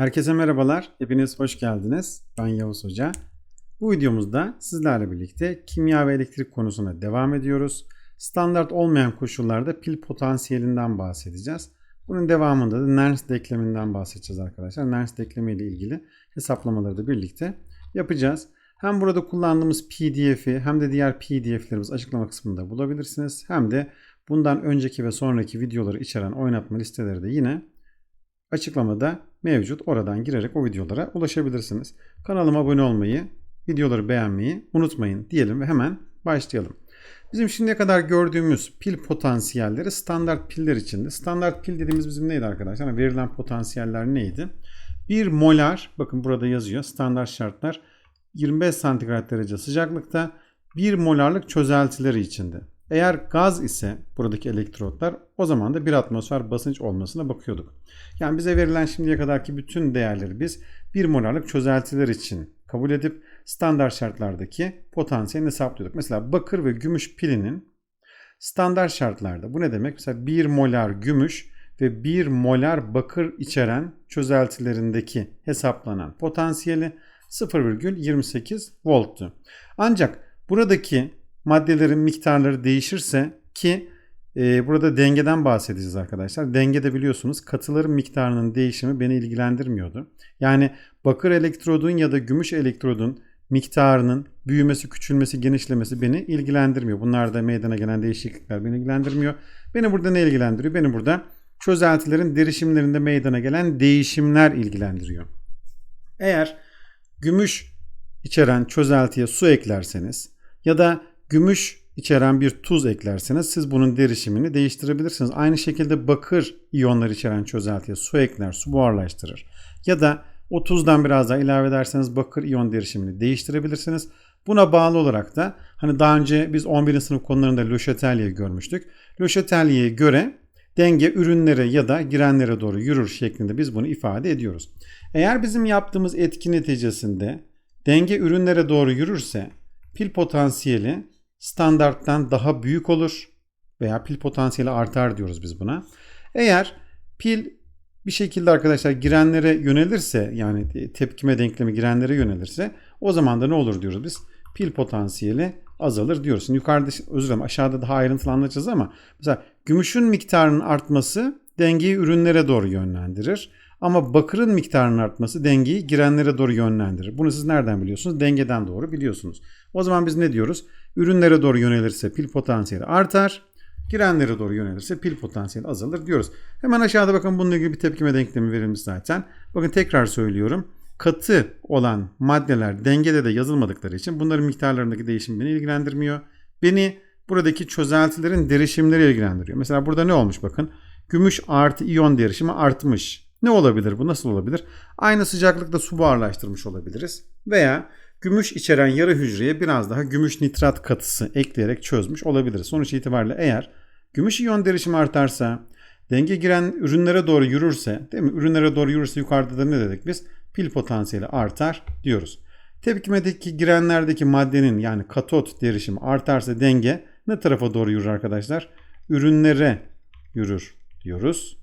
Herkese merhabalar. Hepiniz hoş geldiniz. Ben Yavuz Hoca. Bu videomuzda sizlerle birlikte kimya ve elektrik konusuna devam ediyoruz. Standart olmayan koşullarda pil potansiyelinden bahsedeceğiz. Bunun devamında da Nernst denkleminden bahsedeceğiz arkadaşlar. Nernst denklemi ile ilgili hesaplamaları da birlikte yapacağız. Hem burada kullandığımız PDF'i hem de diğer PDF'lerimiz açıklama kısmında bulabilirsiniz. Hem de bundan önceki ve sonraki videoları içeren oynatma listeleri de yine açıklamada mevcut. Oradan girerek o videolara ulaşabilirsiniz. Kanalıma abone olmayı, videoları beğenmeyi unutmayın diyelim ve hemen başlayalım. Bizim şimdiye kadar gördüğümüz pil potansiyelleri standart piller içinde. Standart pil dediğimiz bizim neydi arkadaşlar? Yani verilen potansiyeller neydi? 1 molar, bakın burada yazıyor standart şartlar 25 santigrat derece sıcaklıkta 1 molarlık çözeltileri içinde. Eğer gaz ise buradaki elektrotlar o zaman da 1 atmosfer basınç olmasına bakıyorduk. Yani bize verilen şimdiye kadarki bütün değerleri biz 1 molarlık çözeltiler için kabul edip standart şartlardaki potansiyelini hesaplıyorduk. Mesela bakır ve gümüş pilinin standart şartlarda bu ne demek? Mesela 1 molar gümüş ve 1 molar bakır içeren çözeltilerindeki hesaplanan potansiyeli 0,28 volttu. Ancak buradaki maddelerin miktarları değişirse ki e, burada dengeden bahsedeceğiz arkadaşlar. Dengede biliyorsunuz katıların miktarının değişimi beni ilgilendirmiyordu. Yani bakır elektrodun ya da gümüş elektrodun miktarının büyümesi, küçülmesi, genişlemesi beni ilgilendirmiyor. Bunlarda meydana gelen değişiklikler beni ilgilendirmiyor. Beni burada ne ilgilendiriyor? Beni burada çözeltilerin derişimlerinde meydana gelen değişimler ilgilendiriyor. Eğer gümüş içeren çözeltiye su eklerseniz ya da gümüş içeren bir tuz eklerseniz siz bunun derişimini değiştirebilirsiniz. Aynı şekilde bakır iyonlar içeren çözeltiye su ekler, su buharlaştırır. Ya da o tuzdan biraz daha ilave ederseniz bakır iyon derişimini değiştirebilirsiniz. Buna bağlı olarak da hani daha önce biz 11. sınıf konularında Le görmüştük. Le göre denge ürünlere ya da girenlere doğru yürür şeklinde biz bunu ifade ediyoruz. Eğer bizim yaptığımız etki neticesinde denge ürünlere doğru yürürse pil potansiyeli standarttan daha büyük olur veya pil potansiyeli artar diyoruz biz buna. Eğer pil bir şekilde arkadaşlar girenlere yönelirse yani tepkime denklemi girenlere yönelirse o zaman da ne olur diyoruz biz? Pil potansiyeli azalır diyoruz. Şimdi yukarıda özür dilerim aşağıda daha ayrıntılı anlatacağız ama mesela gümüşün miktarının artması dengeyi ürünlere doğru yönlendirir. Ama bakırın miktarının artması dengeyi girenlere doğru yönlendirir. Bunu siz nereden biliyorsunuz? Dengeden doğru biliyorsunuz. O zaman biz ne diyoruz? Ürünlere doğru yönelirse pil potansiyeli artar. Girenlere doğru yönelirse pil potansiyeli azalır diyoruz. Hemen aşağıda bakın bununla ilgili bir tepkime denklemi verilmiş zaten. Bakın tekrar söylüyorum. Katı olan maddeler dengede de yazılmadıkları için bunların miktarlarındaki değişim beni ilgilendirmiyor. Beni buradaki çözeltilerin derişimleri ilgilendiriyor. Mesela burada ne olmuş bakın. Gümüş artı iyon derişimi artmış. Ne olabilir bu? Nasıl olabilir? Aynı sıcaklıkta su buharlaştırmış olabiliriz. Veya gümüş içeren yarı hücreye biraz daha gümüş nitrat katısı ekleyerek çözmüş olabiliriz. Sonuç itibariyle eğer gümüş iyon derişimi artarsa, denge giren ürünlere doğru yürürse, değil mi? Ürünlere doğru yürürse yukarıda da ne dedik biz? Pil potansiyeli artar diyoruz. Tepkimedeki girenlerdeki maddenin yani katot derişimi artarsa denge ne tarafa doğru yürür arkadaşlar? Ürünlere yürür diyoruz.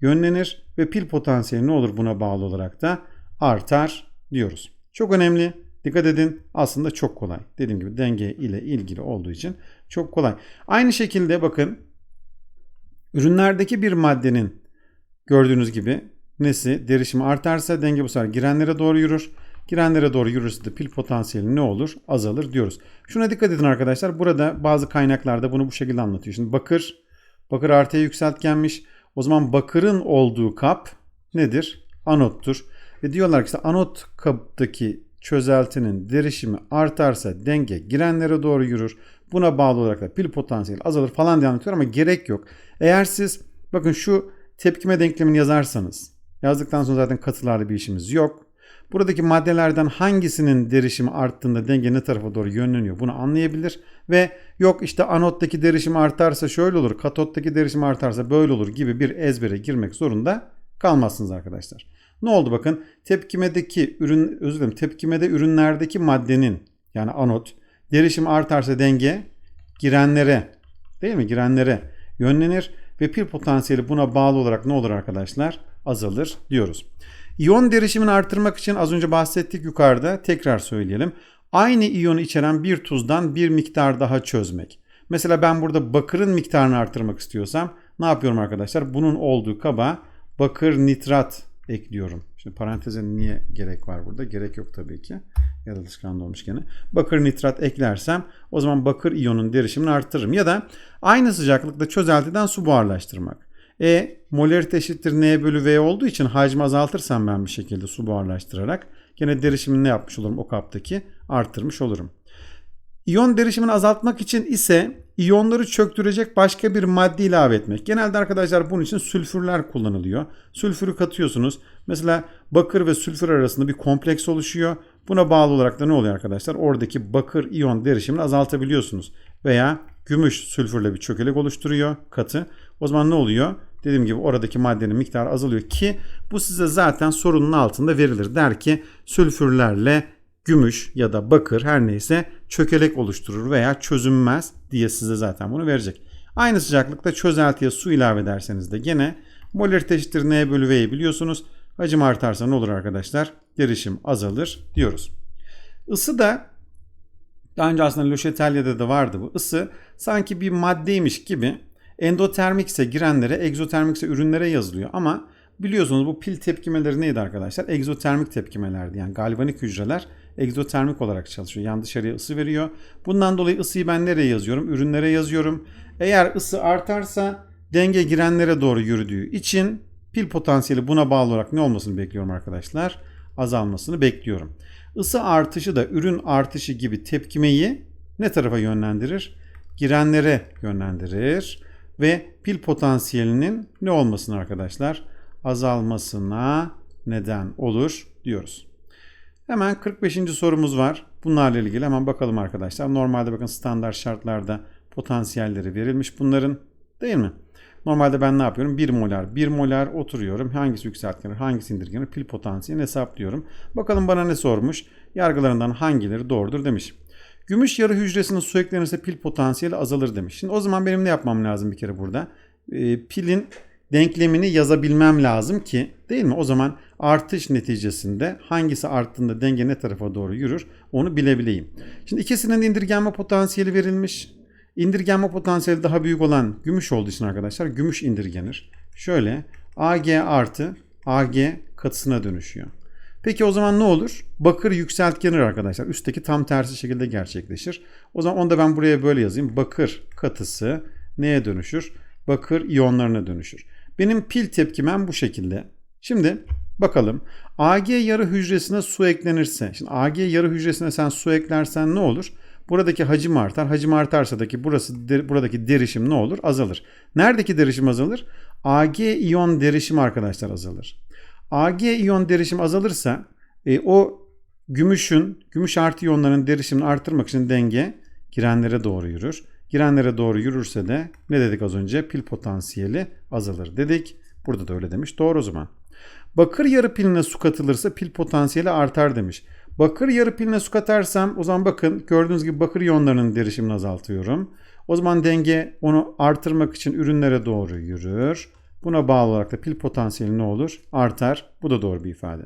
Yönlenir ve pil potansiyeli ne olur buna bağlı olarak da artar diyoruz. Çok önemli. Dikkat edin aslında çok kolay. Dediğim gibi denge ile ilgili olduğu için çok kolay. Aynı şekilde bakın ürünlerdeki bir maddenin gördüğünüz gibi nesi derişimi artarsa denge bu sefer girenlere doğru yürür. Girenlere doğru yürürse de pil potansiyeli ne olur? Azalır diyoruz. Şuna dikkat edin arkadaşlar. Burada bazı kaynaklarda bunu bu şekilde anlatıyor. Şimdi bakır, bakır artıya yükseltgenmiş. O zaman bakırın olduğu kap nedir? Anottur. Ve diyorlar ki işte anot kaptaki çözeltinin derişimi artarsa denge girenlere doğru yürür. Buna bağlı olarak da pil potansiyeli azalır falan diye anlatıyor ama gerek yok. Eğer siz bakın şu tepkime denklemini yazarsanız yazdıktan sonra zaten katılarla bir işimiz yok. Buradaki maddelerden hangisinin derişimi arttığında denge ne tarafa doğru yönleniyor bunu anlayabilir ve yok işte anottaki derişim artarsa şöyle olur, katottaki derişim artarsa böyle olur gibi bir ezbere girmek zorunda kalmazsınız arkadaşlar. Ne oldu bakın tepkimedeki ürün özür dilerim tepkimede ürünlerdeki maddenin yani anot derişim artarsa denge girenlere değil mi girenlere yönlenir ve pil potansiyeli buna bağlı olarak ne olur arkadaşlar azalır diyoruz. İyon derişimini artırmak için az önce bahsettik yukarıda tekrar söyleyelim. Aynı iyonu içeren bir tuzdan bir miktar daha çözmek. Mesela ben burada bakırın miktarını artırmak istiyorsam ne yapıyorum arkadaşlar? Bunun olduğu kaba bakır nitrat ekliyorum. Şimdi paranteze niye gerek var burada? Gerek yok tabii ki. Ya alışkanlığı olmuş gene. Bakır nitrat eklersem o zaman bakır iyonun derişimini arttırırım. Ya da aynı sıcaklıkta çözeltiden su buharlaştırmak. E molarite eşittir N bölü V olduğu için hacmi azaltırsam ben bir şekilde su buharlaştırarak gene derişimini ne yapmış olurum o kaptaki arttırmış olurum. İyon derişimini azaltmak için ise iyonları çöktürecek başka bir madde ilave etmek. Genelde arkadaşlar bunun için sülfürler kullanılıyor. Sülfürü katıyorsunuz. Mesela bakır ve sülfür arasında bir kompleks oluşuyor. Buna bağlı olarak da ne oluyor arkadaşlar? Oradaki bakır iyon derişimini azaltabiliyorsunuz. Veya gümüş sülfürle bir çökelek oluşturuyor katı. O zaman ne oluyor? Dediğim gibi oradaki maddenin miktarı azalıyor ki bu size zaten sorunun altında verilir. Der ki sülfürlerle gümüş ya da bakır her neyse çökelek oluşturur veya çözünmez diye size zaten bunu verecek. Aynı sıcaklıkta çözeltiye su ilave ederseniz de gene molarite eşittir N bölü V'yi biliyorsunuz. Hacim artarsa ne olur arkadaşlar? Derişim azalır diyoruz. Isı da daha önce aslında Löşetelya'da da vardı bu. Isı sanki bir maddeymiş gibi endotermik ise girenlere, egzotermik ise ürünlere yazılıyor. Ama biliyorsunuz bu pil tepkimeleri neydi arkadaşlar? Egzotermik tepkimelerdi. Yani galvanik hücreler egzotermik olarak çalışıyor. Yani dışarıya ısı veriyor. Bundan dolayı ısıyı ben nereye yazıyorum? Ürünlere yazıyorum. Eğer ısı artarsa denge girenlere doğru yürüdüğü için pil potansiyeli buna bağlı olarak ne olmasını bekliyorum arkadaşlar? Azalmasını bekliyorum. Isı artışı da ürün artışı gibi tepkimeyi ne tarafa yönlendirir? Girenlere yönlendirir ve pil potansiyelinin ne olmasını arkadaşlar? Azalmasına neden olur diyoruz. Hemen 45. sorumuz var. Bunlarla ilgili hemen bakalım arkadaşlar. Normalde bakın standart şartlarda potansiyelleri verilmiş bunların değil mi? Normalde ben ne yapıyorum? 1 molar, 1 molar oturuyorum. Hangisi yükseltgenir, hangisi indirgenir? Pil potansiyelini hesaplıyorum. Bakalım bana ne sormuş? Yargılarından hangileri doğrudur demiş. Gümüş yarı hücresinin su eklenirse pil potansiyeli azalır demiş. Şimdi o zaman benim ne yapmam lazım bir kere burada? E, pilin denklemini yazabilmem lazım ki değil mi? O zaman artış neticesinde hangisi arttığında denge ne tarafa doğru yürür onu bilebileyim. Şimdi ikisinin indirgenme potansiyeli verilmiş. İndirgenme potansiyeli daha büyük olan gümüş olduğu için arkadaşlar gümüş indirgenir. Şöyle Ag artı Ag katısına dönüşüyor. Peki o zaman ne olur? Bakır yükseltgenir arkadaşlar. Üstteki tam tersi şekilde gerçekleşir. O zaman onu da ben buraya böyle yazayım. Bakır katısı neye dönüşür? Bakır iyonlarına dönüşür. Benim pil tepkimem bu şekilde. Şimdi bakalım. Ag yarı hücresine su eklenirse. Şimdi Ag yarı hücresine sen su eklersen ne olur? Buradaki hacim artar. Hacim artarsa da ki burası buradaki derişim ne olur? Azalır. Neredeki derişim azalır? Ag iyon derişim arkadaşlar azalır. Ag iyon derişim azalırsa e, o gümüşün, gümüş artı iyonların derişimini artırmak için denge girenlere doğru yürür. Girenlere doğru yürürse de ne dedik az önce? Pil potansiyeli azalır dedik. Burada da öyle demiş. Doğru o zaman. Bakır yarı piline su katılırsa pil potansiyeli artar demiş. Bakır yarı piline su katarsam o zaman bakın gördüğünüz gibi bakır iyonlarının derişimini azaltıyorum. O zaman denge onu artırmak için ürünlere doğru yürür. Buna bağlı olarak da pil potansiyeli ne olur? Artar. Bu da doğru bir ifade.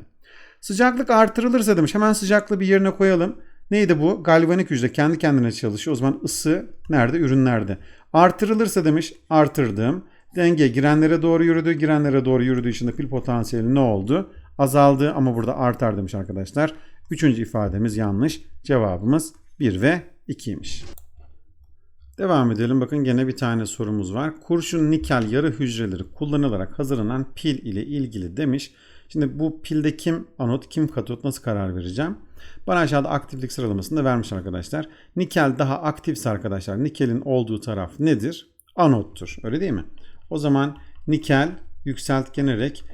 Sıcaklık artırılırsa demiş. Hemen sıcaklığı bir yerine koyalım. Neydi bu? Galvanik hücre kendi kendine çalışıyor. O zaman ısı nerede? Ürünlerde. Artırılırsa demiş artırdım. Denge girenlere doğru yürüdü. Girenlere doğru yürüdüğü için de pil potansiyeli ne oldu? Azaldı ama burada artar demiş arkadaşlar. Üçüncü ifademiz yanlış. Cevabımız 1 ve 2'ymiş. Devam edelim. Bakın gene bir tane sorumuz var. Kurşun nikel yarı hücreleri kullanılarak hazırlanan pil ile ilgili demiş. Şimdi bu pilde kim anot kim katot nasıl karar vereceğim? Bana aşağıda aktiflik sıralamasını da vermiş arkadaşlar. Nikel daha aktifse arkadaşlar nikelin olduğu taraf nedir? Anottur. Öyle değil mi? O zaman nikel yükseltgenerek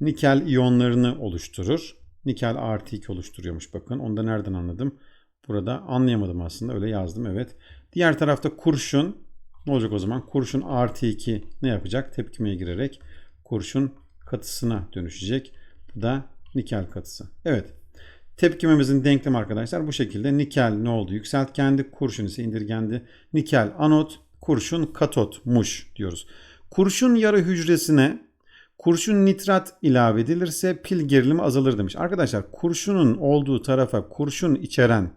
nikel iyonlarını oluşturur. Nikel artı 2 oluşturuyormuş bakın. Onu da nereden anladım? Burada anlayamadım aslında. Öyle yazdım evet. Diğer tarafta kurşun. Ne olacak o zaman? Kurşun artı 2 ne yapacak? Tepkimeye girerek kurşun katısına dönüşecek. Bu da nikel katısı. Evet. Tepkimemizin denklemi arkadaşlar bu şekilde. Nikel ne oldu? Yükseltgendi. Kurşun ise indirgendi. Nikel anot, kurşun katotmuş diyoruz. Kurşun yarı hücresine Kurşun nitrat ilave edilirse pil gerilimi azalır demiş. Arkadaşlar kurşunun olduğu tarafa kurşun içeren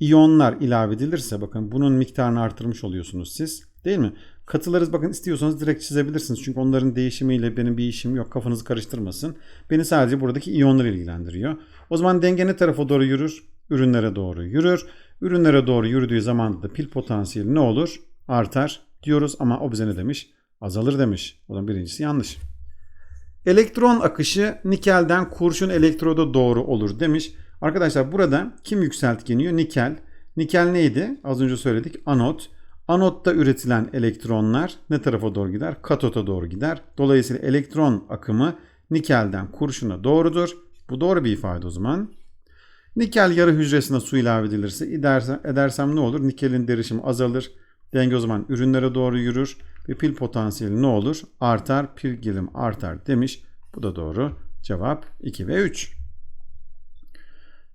iyonlar ilave edilirse bakın bunun miktarını artırmış oluyorsunuz siz. Değil mi? Katıları bakın istiyorsanız direkt çizebilirsiniz. Çünkü onların değişimiyle benim bir işim yok. Kafanızı karıştırmasın. Beni sadece buradaki iyonlar ilgilendiriyor. O zaman denge ne tarafa doğru yürür? Ürünlere doğru yürür. Ürünlere doğru yürüdüğü zaman da pil potansiyeli ne olur? Artar diyoruz ama o bize ne demiş? Azalır demiş. O zaman birincisi yanlış. Elektron akışı nikelden kurşun elektroda doğru olur demiş. Arkadaşlar burada kim yükseltgeniyor? Nikel. Nikel neydi? Az önce söyledik. Anot. Anotta üretilen elektronlar ne tarafa doğru gider? Katota doğru gider. Dolayısıyla elektron akımı nikelden kurşuna doğrudur. Bu doğru bir ifade o zaman. Nikel yarı hücresine su ilave edilirse edersem, edersem ne olur? Nikelin derişimi azalır. Denge o zaman ürünlere doğru yürür ve pil potansiyeli ne olur? Artar, pil gelim artar demiş. Bu da doğru. Cevap 2 ve 3.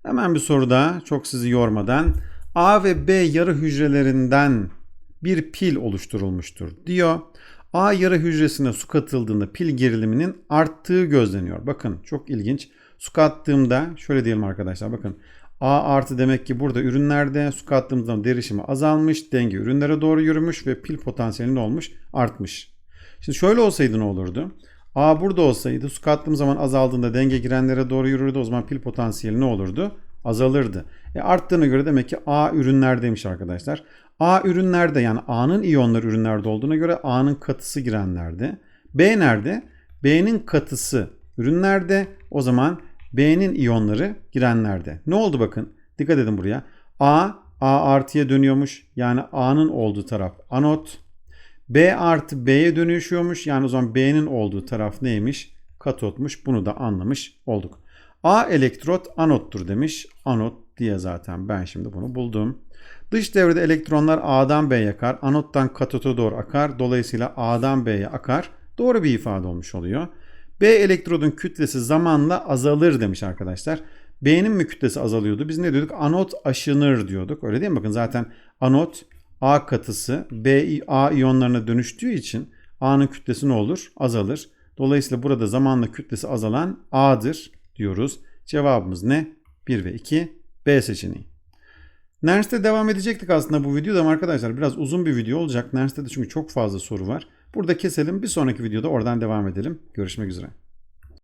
Hemen bir soru daha çok sizi yormadan. A ve B yarı hücrelerinden bir pil oluşturulmuştur diyor. A yarı hücresine su katıldığında pil geriliminin arttığı gözleniyor. Bakın çok ilginç. Su kattığımda şöyle diyelim arkadaşlar bakın. A artı demek ki burada ürünlerde su kattığımızda derişimi azalmış, denge ürünlere doğru yürümüş ve pil potansiyeli ne olmuş? Artmış. Şimdi şöyle olsaydı ne olurdu? A burada olsaydı su kattığım zaman azaldığında denge girenlere doğru yürürdü. O zaman pil potansiyeli ne olurdu? Azalırdı. E arttığına göre demek ki A ürünlerdeymiş arkadaşlar. A ürünlerde yani A'nın iyonları ürünlerde olduğuna göre A'nın katısı girenlerde. B nerede? B'nin katısı ürünlerde. O zaman B'nin iyonları girenlerde. Ne oldu bakın? Dikkat edin buraya. A, A artıya dönüyormuş. Yani A'nın olduğu taraf anot. B artı B'ye dönüşüyormuş. Yani o zaman B'nin olduğu taraf neymiş? Katotmuş. Bunu da anlamış olduk. A elektrot anottur demiş. Anot diye zaten ben şimdi bunu buldum. Dış devrede elektronlar A'dan B'ye akar. Anottan katota doğru akar. Dolayısıyla A'dan B'ye akar. Doğru bir ifade olmuş oluyor. B elektrodun kütlesi zamanla azalır demiş arkadaşlar. B'nin mi kütlesi azalıyordu? Biz ne diyorduk? Anot aşınır diyorduk. Öyle değil mi? Bakın zaten anot A katısı B A iyonlarına dönüştüğü için A'nın kütlesi ne olur? Azalır. Dolayısıyla burada zamanla kütlesi azalan A'dır diyoruz. Cevabımız ne? 1 ve 2 B seçeneği. Nernst'te devam edecektik aslında bu videoda ama arkadaşlar biraz uzun bir video olacak. Nernst'te de çünkü çok fazla soru var. Burada keselim. Bir sonraki videoda oradan devam edelim. Görüşmek üzere.